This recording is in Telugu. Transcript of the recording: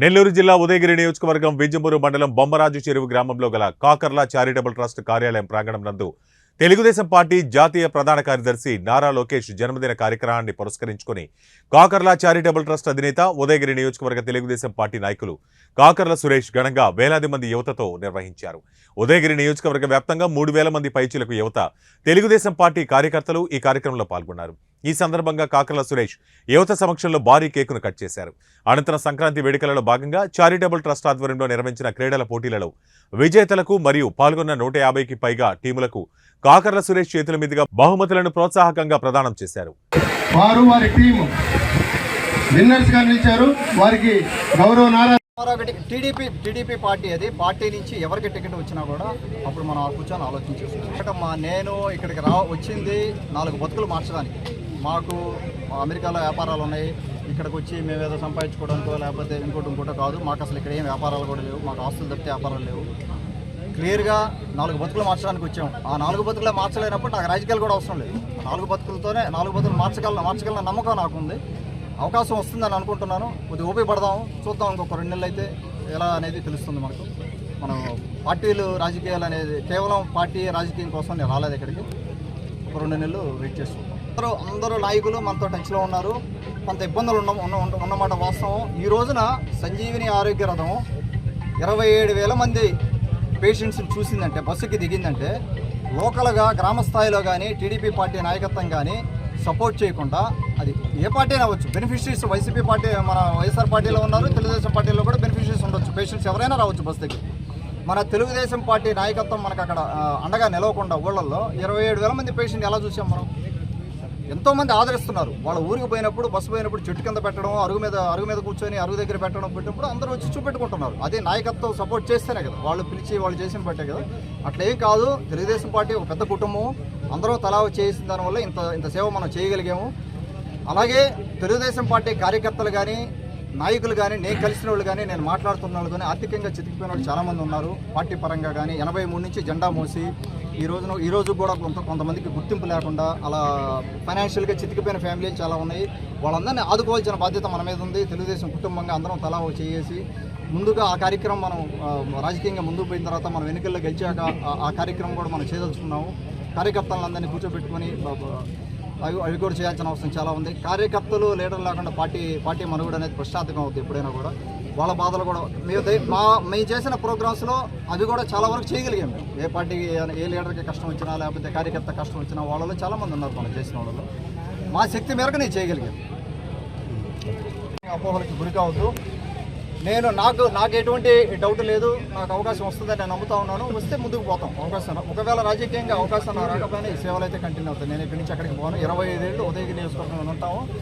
నెల్లూరు జిల్లా ఉదయగిరి నియోజకవర్గం విజయమూరు మండలం బొమ్మరాజు చెరువు గ్రామంలో గల కాకర్ల చారిటబుల్ ట్రస్ట్ కార్యాలయం ప్రాంగణం నందు తెలుగుదేశం పార్టీ జాతీయ ప్రధాన కార్యదర్శి నారా లోకేష్ జన్మదిన కార్యక్రమాన్ని పురస్కరించుకుని కాకర్ల చారిటబుల్ ట్రస్ట్ అధినేత ఉదయగిరి నియోజకవర్గ తెలుగుదేశం పార్టీ నాయకులు కాకర్ల సురేష్ ఘనంగా వేలాది మంది యువతతో నిర్వహించారు. ఉదయగిరి నియోజకవర్గ వ్యాప్తంగా మూడు వేల మంది పైచీలకు యువత తెలుగుదేశం పార్టీ కార్యకర్తలు ఈ కార్యక్రమంలో పాల్గొన్నారు. ఈ సందర్భంగా కాకర్ల సురేష్ యువత సమక్షంలో భారీ కేకును కట్ చేశారు. అనంతరం సంక్రాంతి వేడుకలలో భాగంగా చారిటబుల్ ట్రస్ట్ ఆధ్వర్యంలో నిర్వహించిన క్రీడల పోటీలలో విజేతలకు మరియు పాల్గొన్న నూట యాభైకి పైగా టీములకు కాకర్ల సురేష్ చేతుల మీదుగా బహుమతులను ప్రోత్సాహకంగా ప్రదానం చేశారు. వారు వారి టీము విన్నర్స్గా నిలిచారు. వారికి గౌరవ నారా టీడీపీ టీడీపీ పార్టీ అది. పార్టీ నుంచి ఎవరికి టికెట్ వచ్చినా కూడా అప్పుడు మనం కూర్చొని ఆలోచించేస్తాం నేను ఇక్కడికి రా వచ్చింది నాలుగు బతుకులు మార్చడానికి. మాకు అమెరికాలో వ్యాపారాలు ఉన్నాయి. ఇక్కడికి వచ్చి మేము ఏదో సంపాదించుకోవడానికో లేకపోతే ఇంకోటి ఇంకోటో కాదు. మాకు అసలు ఇక్కడ ఏం వ్యాపారాలు కూడా లేవు. మాకు ఆస్తులు తప్పితే వ్యాపారాలు లేవు. క్లియర్గా నాలుగు బతుకులు మార్చడానికి వచ్చాం ఆ నాలుగు బతుకులే మార్చలేనప్పుడు నాకు రాజకీయాలు కూడా అవసరం లేదు. నాలుగు బతుకులతోనే నాలుగు బతుకులు మార్చగల మార్చగలన నమ్మకం నాకు ఉంది అవకాశం వస్తుందని అనుకుంటున్నాను. కొద్దిగా ఓపిక పడదాం. చూద్దాం ఇంకొక రెండు నెలలు అయితే ఎలా అనేది తెలుస్తుంది మనకు. మనం పార్టీలు రాజకీయాలు అనేది కేవలం పార్టీ రాజకీయం కోసం నేను రాలేదు ఇక్కడికి. ఒక రెండు నెలలు వెయిట్ చేస్తున్నాం. అందరూ అందరూ నాయకులు మనతో టచ్లో ఉన్నారు. కొంత ఇబ్బందులు ఉన్న ఉన్న- ఉన్నమాట వాస్తవం. ఈ రోజున సంజీవిని ఆరోగ్య రథం ఇరవై ఏడు వేల మంది పేషెంట్స్ని చూసిందంటే బస్సుకి దిగిందంటే లోకల్గా గ్రామ స్థాయిలో కానీ టీడీపీ పార్టీ నాయకత్వం కానీ సపోర్ట్ చేయకుండా అది ఏ పార్టీ అయినా అవ్వచ్చు. బెనిఫిషరీస్ వైసీపీ పార్టీ మన వైఎస్ఆర్ పార్టీలో ఉన్నారు తెలుగుదేశం పార్టీలో కూడా బెనిఫిషరీస్ ఉండొచ్చు. పేషెంట్స్ ఎవరైనా రావచ్చు బస్ దగ్గర మన తెలుగుదేశం పార్టీ నాయకత్వం మనకు అక్కడ అండగా నిలవకుండా ఊళ్ళల్లో ఇరవై ఏడు వేల మంది పేషెంట్ ఎలా చూసాం మనం? ఎంతోమంది ఆదరిస్తున్నారు. వాళ్ళ ఊరికి పోయినప్పుడు బస్సు పోయినప్పుడు చెట్టు కింద పెట్టడం అరుగు మీద అరుగు మీద కూర్చొని అరుగు దగ్గర పెట్టడం పెట్టినప్పుడు అందరూ వచ్చి చూపెట్టుకుంటున్నారు. అదే నాయకత్వం సపోర్ట్ చేస్తేనే కదా. వాళ్ళు పిలిచి వాళ్ళు చేసిన బట్టే కదా. అట్లా ఏం కాదు. తెలుగుదేశం పార్టీ ఒక పెద్ద కుటుంబం. అందరూ తలా చేసిన దానివల్ల ఇంత ఇంత సేవ మనం చేయగలిగాము. అలాగే తెలుగుదేశం పార్టీ కార్యకర్తలు కానీ నాయకులు కానీ నేను కలిసిన వాళ్ళు కానీ నేను మాట్లాడుతున్న వాళ్ళు కానీ ఆర్థికంగా చితికిపోయిన వాళ్ళు చాలామంది ఉన్నారు. పార్టీ పరంగా కానీ ఎనభై మూడు నుంచి జెండా మోసి ఈ రోజున ఈ రోజు కూడా కొంత కొంతమందికి గుర్తింపు లేకుండా అలా ఫైనాన్షియల్గా చితికిపోయిన ఫ్యామిలీలు చాలా ఉన్నాయి. వాళ్ళందరినీ ఆదుకోవాల్సిన బాధ్యత మన మీద ఉంది. తెలుగుదేశం కుటుంబంగా అందరం తలా చేసి ముందుగా ఆ కార్యక్రమం మనం రాజకీయంగా ముందుకు పోయిన తర్వాత మనం ఎన్నికల్లో గెలిచాక ఆ- ఆ కార్యక్రమం కూడా మనం చేయదలుచుకున్నాము. కార్యకర్తలందరినీ కూర్చోబెట్టుకొని అవి అవి కూడా చేయాల్సిన అవసరం చాలా ఉంది. కార్యకర్తలు లీడర్ లేకుండా పార్టీ పార్టీ మనుగడ అనేది ప్రశ్నార్థకం అవుతుంది ఎప్పుడైనా కూడా. వాళ్ళ బాధలు కూడా మేము మా మేము చేసిన ప్రోగ్రామ్స్లో అవి కూడా చాలా వరకు చేయగలిగాం మేము. ఏ పార్టీకి ఏ- ఏ లీడర్కి కష్టం వచ్చినా లేకపోతే కార్యకర్త కష్టం వచ్చినా వాళ్ళలో చాలామంది ఉన్నారు మనం చేసిన వాళ్ళలో మా శక్తి మేరకు నేను చేయగలిగాను. అపోహలకి గురికావద్దు నేను నాకు నాకు ఎటువంటి డౌట్ లేదు. నాకు అవకాశం వస్తుందని నేను నమ్ముతా ఉన్నాను. వస్తే ముందుకు పోతాం. అవకాశం ఒకవేళ రాజకీయంగా అవకాశం రాకపోయినా ఈ సేవలు అయితే కంటిన్యూ అవుతాయి. నేను ఇక్కడి నుంచి అక్కడికి పోను. ఇరవై ఐదేళ్ళు ఉదయగిరి నియోజకవర్గంలో ఉంటాము.